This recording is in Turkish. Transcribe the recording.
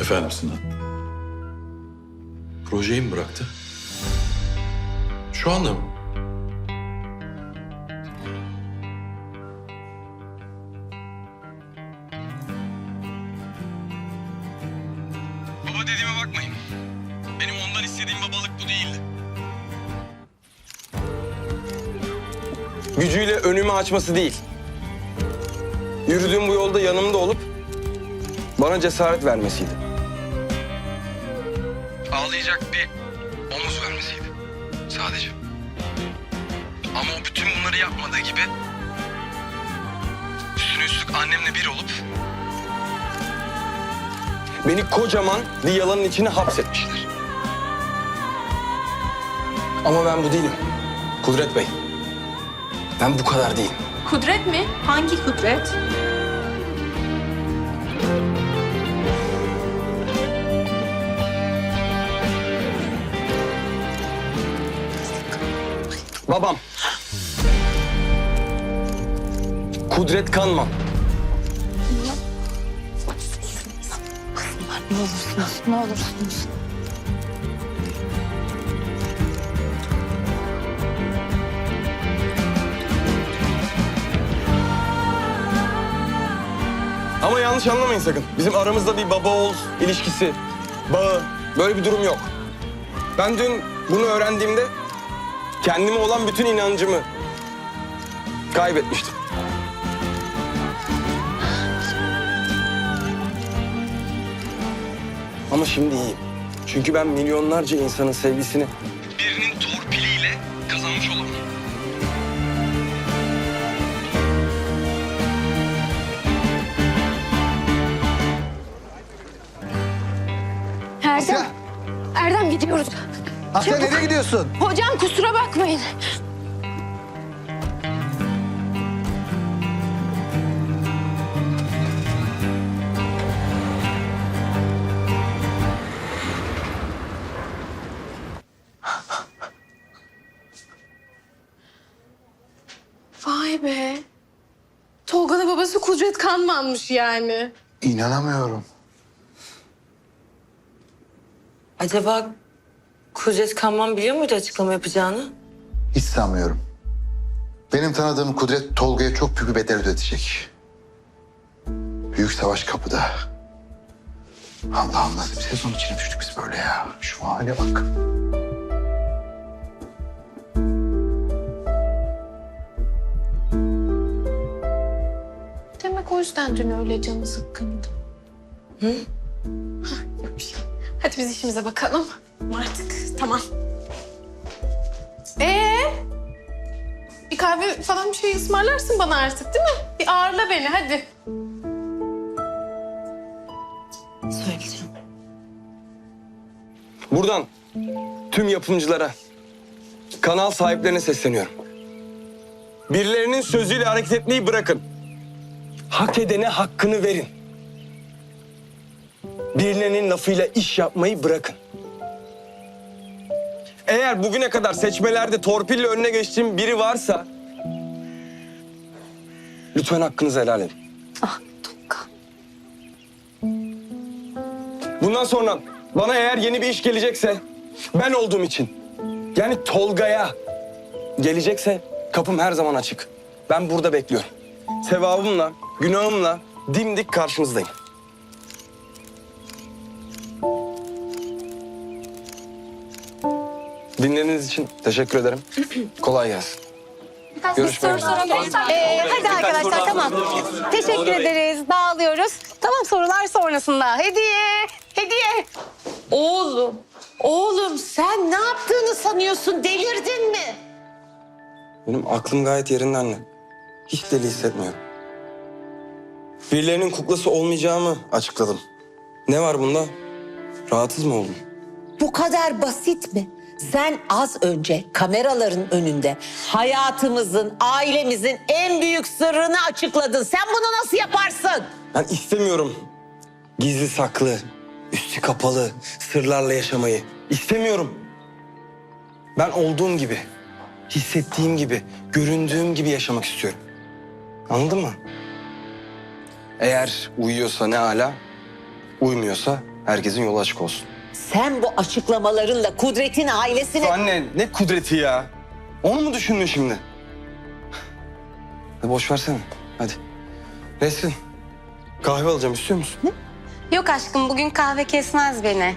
Efendim Sinan. Projeyi mi bıraktı? Şu anda mı? Baba dediğime bakmayın. Benim ondan istediğim babalık bu değildi. Gücüyle önümü açması değil. Yürüdüğüm bu yolda yanımda olup bana cesaret vermesiydi. Ağlayacak bir omuz vermesiydi. Sadece. Ama o bütün bunları yapmadığı gibi üstüne üstlük annemle bir olup Beni kocaman bir yalanın içine hapsetmişler. Ama ben bu değilim. Kudret Bey. Ben bu kadar değilim. Kudret mi? Hangi kudret? Babam. Kudret Kanman. Ne olursunuz, ne olursunuz. Ama yanlış anlamayın sakın. Bizim aramızda bir baba oğul ilişkisi, bağı, böyle bir durum yok. Ben dün bunu öğrendiğimde kendime olan bütün inancımı kaybetmiştim. Ama şimdi iyiyim. Çünkü ben milyonlarca insanın sevgisini birinin torpiliyle kazanmış olamam. Erdem, Erdem gidiyoruz. Asya Çabuk. nereye gidiyorsun? Hocam kusura bakmayın. Vay be. Tolga'nın babası Kudret Kanman'mış yani. İnanamıyorum. Acaba Kudret Kanman biliyor muydu açıklama yapacağını? Hiç sanmıyorum. Benim tanıdığım Kudret Tolga'ya çok büyük bir bedel ödetecek. Büyük savaş kapıda. Allah'ım nasıl bir sezon içine düştük biz böyle ya. Şu hale bak. Demek o yüzden dün öyle canı sıkkındı. Hı? Hadi biz işimize bakalım. Artık tamam. Ee? Bir kahve falan bir şey ısmarlarsın bana artık değil mi? Bir ağırla beni hadi. Söyleyeceğim. buradan tüm yapımcılara, kanal sahiplerine sesleniyorum. Birilerinin sözüyle hareket etmeyi bırakın. Hak edene hakkını verin. Birilerinin lafıyla iş yapmayı bırakın. Eğer bugüne kadar seçmelerde torpille önüne geçtiğim biri varsa... Lütfen hakkınızı helal edin. Ah Tolga. Bundan sonra bana eğer yeni bir iş gelecekse ben olduğum için yani Tolga'ya gelecekse kapım her zaman açık. Ben burada bekliyorum. Sevabımla, günahımla dimdik karşınızdayım. Dinlediğiniz için teşekkür ederim. Kolay gelsin. Görüşmek üzere. Ee, hadi arkadaşlar tamam. Teşekkür ederiz. Dağılıyoruz. Tamam sorular sonrasında. Hediye. Hediye. Oğlum, oğlum sen ne yaptığını sanıyorsun? Delirdin mi? Benim aklım gayet yerinde anne. Hiç deli hissetmiyorum. Birilerinin kuklası olmayacağımı açıkladım. Ne var bunda? Rahatsız mı oldun? Bu kadar basit mi? Sen az önce kameraların önünde hayatımızın, ailemizin en büyük sırrını açıkladın. Sen bunu nasıl yaparsın? Ben istemiyorum. Gizli saklı, üstü kapalı, sırlarla yaşamayı. İstemiyorum. Ben olduğum gibi, hissettiğim gibi, göründüğüm gibi yaşamak istiyorum. Anladın mı? Eğer uyuyorsa ne ala, uymuyorsa Herkesin yolu açık olsun. Sen bu açıklamalarınla Kudret'in ailesine... Anne ne kudreti ya. Onu mu düşündün şimdi? Hadi boş versene. Hadi. Nesrin. Kahve alacağım istiyor musun? Yok aşkım bugün kahve kesmez beni.